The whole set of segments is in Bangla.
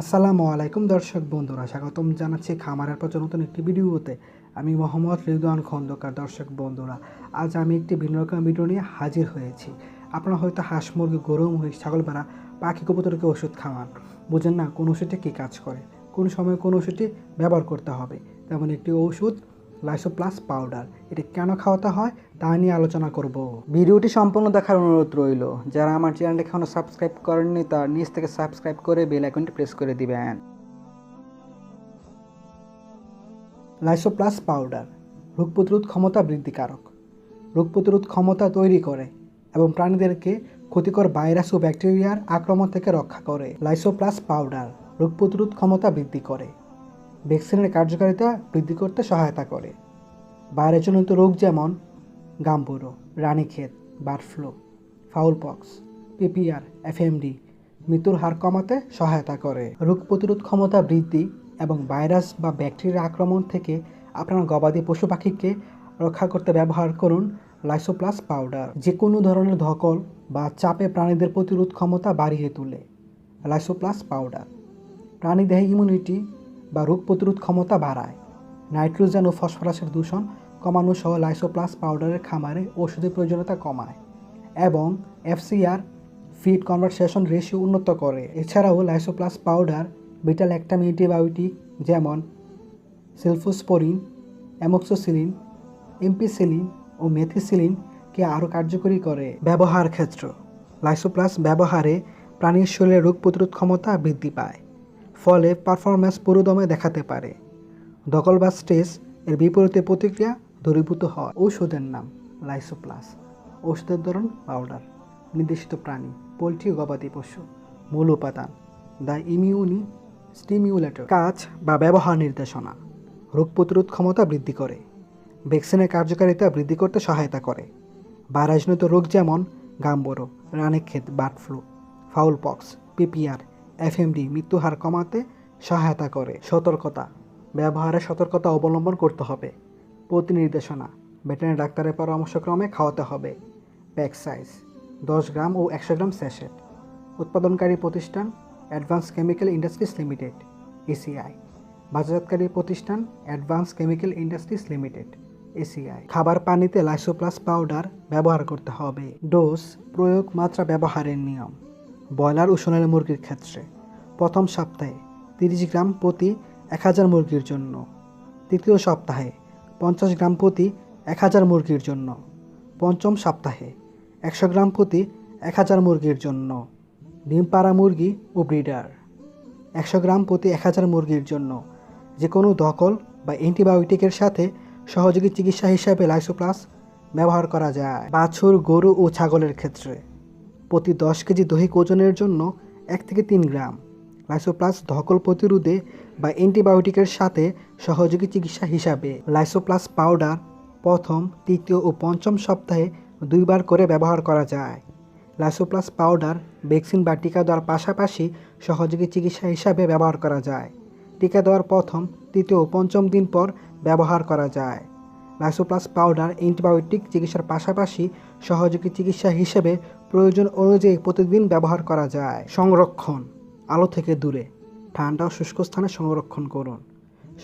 আসসালামু আলাইকুম দর্শক বন্ধুরা, স্বাগতম জানাচ্ছি খামারের পর নতুন একটি ভিডিওতে। আমি মোহাম্মদ রিদওয়ান খন্দকার। দর্শক বন্ধুরা, আজ আমি একটি ভিন্ন রকম ভিডিও নিয়ে হাজির হয়েছি। আপনারা হয়তো হাঁস, মুরগি, গরু, মহিষ, ছাগল বেড়া পাখি, কবুতরকে ওষুধ খাওয়ান। বুঝেন না, কোন ওষুধটি কী কাজ করে? কোন সময় কোন ওষুধটি ব্যবহার করতে হবে? তেমন একটি ওষুধ লাইসোপ্লাস পাউডার এটি কেন খাওয়াতে হয় তা নিয়ে আলোচনা করব। ভিডিওটি সম্পূর্ণ দেখার অনুরোধ রইল। যারা আমার চ্যানেলটি এখনও সাবস্ক্রাইব করেননি, তার নিচ থেকে সাবস্ক্রাইব করে বেল আইকনটি প্রেস করে দিবেন। লাইসোপ্লাস পাউডার রোগ প্রতিরোধ ক্ষমতা বৃদ্ধিকারক। রোগ প্রতিরোধ ক্ষমতা তৈরি করে এবং প্রাণীদেরকে ক্ষতিকর ভাইরাস ও ব্যাকটেরিয়ার আক্রমণ থেকে রক্ষা করে। লাইসোপ্লাস পাউডার রোগ প্রতিরোধ ক্ষমতা বৃদ্ধি করে। ভ্যাকসিনের কার্যকারিতা বৃদ্ধি করতে সহায়তা করে। ভাইরাসজনিত রোগ যেমন Gumboro Ranikhet bird flu, fowl pox, PPR, FMD মৃত্যুর হার কমাতে সহায়তা করে। রোগ প্রতিরোধ ক্ষমতা বৃদ্ধি এবং ভাইরাস বা ব্যাকটেরিয়া আক্রমণ থেকে আপনার গবাদি পশু পাখিকে রক্ষা করতে ব্যবহার করুন লাইসোপ্লাস পাউডার। যে কোনো ধরনের ধকল বা চাপে প্রাণীদের প্রতিরোধ ক্ষমতা বাড়িয়ে তোলে লাইসোপ্লাস পাউডার। প্রাণীদেহে ইমিউনিটি বা রোগ প্রতিরোধ ক্ষমতা বাড়ায়। নাইট্রোজেন ও ফসফরাসের দূষণ কমানো সহ লাইসোপ্লাস পাউডারের খামারে ওষুধের প্রয়োজনীয়তা কমায় এবং এফসিআর, ফিড কনভারসেশন রেশিও উন্নত করে। এছাড়াও Lysoplas powder beta lactam antibiotic যেমন সিলফোস্পোরিন, অ্যামোক্সোসিলিন, এমপিসিলিন ও মেথিসিলিনকে আরও কার্যকরী করে ব্যবহার ক্ষেত্র লাইসোপ্লাস ব্যবহারে প্রাণীর শরীরে রোগ প্রতিরোধ ক্ষমতা বৃদ্ধি পায়। ফলে পারফরম্যান্স পুরোদমে দেখাতে পারে। দখল বা স্ট্রেস এর বিপরীতে প্রতিক্রিয়া দূরীভূত হয় ঔষধের নাম লাইসোপ্লাস। ঔষধের ধরন পাউডার। নির্দেশিত প্রাণী, পোলট্রি, গবাদি পশু। মূল উপাদান, দ্য ইমিউনি স্টিমিউলেটর কাজ বা ব্যবহার নির্দেশনা। রোগ প্রতিরোধ ক্ষমতা বৃদ্ধি করে। ভ্যাকসিনের কার্যকারিতা বৃদ্ধি করতে সহায়তা করে। ভাইরাসজনিত রোগ যেমন Gumboro Ranikhet bird flu, fowl pox, PPR FMD মৃত্যুহার কমাতে সহায়তা করে। সতর্কতা। ব্যবহারে সতর্কতা অবলম্বন করতে হবে। প্রতি নির্দেশনা ভেটেরিনারি ডাক্তারের পরামর্শক্রমে খাওয়াতে হবে। Pack size. দশ গ্রাম ও একশো গ্রাম স্যাশেট। উৎপাদনকারী প্রতিষ্ঠান advance chemical industries limited, ACI. বাজারজাতকারী প্রতিষ্ঠান advance chemical industries limited, ACI. খাবার পানিতে লাইসোপ্লাস পাউডার ব্যবহার করতে হবে। ডোজ প্রয়োগ মাত্রা ব্যবহারের নিয়ম। ব্রয়লার ও সোনালী মুরগির ক্ষেত্রে। প্রথম সপ্তাহে তিরিশ গ্রাম প্রতি এক হাজার মুরগির জন্য। তৃতীয় সপ্তাহে পঞ্চাশ গ্রাম প্রতি এক হাজার মুরগির জন্য। পঞ্চম সপ্তাহে একশো গ্রাম প্রতি এক হাজার মুরগির জন্য। ডিম পাড়া মুরগি ও ব্রিডার। একশো গ্রাম প্রতি এক হাজার মুরগির জন্য। যে কোনো দখল বা অ্যান্টিবায়োটিকের সাথে সহযোগী চিকিৎসা হিসাবে লাইসোপ্লাস ব্যবহার করা যায়। বাছুর, গরু ও ছাগলের ক্ষেত্রে। প্রতি দশ কেজি দৈহিক ওজনের জন্য এক থেকে তিন গ্রাম। লাইসোপ্লাস ধকল প্রতিরোধে বা অ্যান্টিবায়োটিকের সাথে সহযোগী চিকিৎসা হিসাবে লাইসোপ্লাস পাউডার প্রথম, তৃতীয় ও পঞ্চম সপ্তাহে দুইবার করে ব্যবহার করা যায়। লাইসোপ্লাস পাউডার, ভ্যাকসিন বা টিকা দেওয়ার পাশাপাশি সহযোগী চিকিৎসা হিসাবে ব্যবহার করা যায়। টিকা দেওয়ার প্রথম, তৃতীয় ও পঞ্চম দিন পর ব্যবহার করা যায়। লাইসোপ্লাস পাউডার অ্যান্টিবায়োটিক চিকিৎসার পাশাপাশি সহযোগী চিকিৎসা হিসেবে প্রয়োজন অনুযায়ী প্রতিদিন ব্যবহার করা যায়। সংরক্ষণ, আলো থেকে দূরে, ঠান্ডা ও শুষ্ক স্থানে সংরক্ষণ করুন।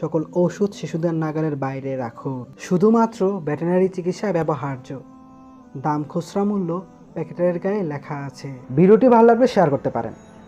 সকল ওষুধ শিশুদের নাগালের বাইরে রাখুন। শুধুমাত্র ভেটেরিনারি চিকিৎসা ব্যবহার্য। দাম খুচরা মূল্য প্যাকেটের গায়ে লেখা আছে। ভিডিওটি ভালো লাগলে শেয়ার করতে পারেন।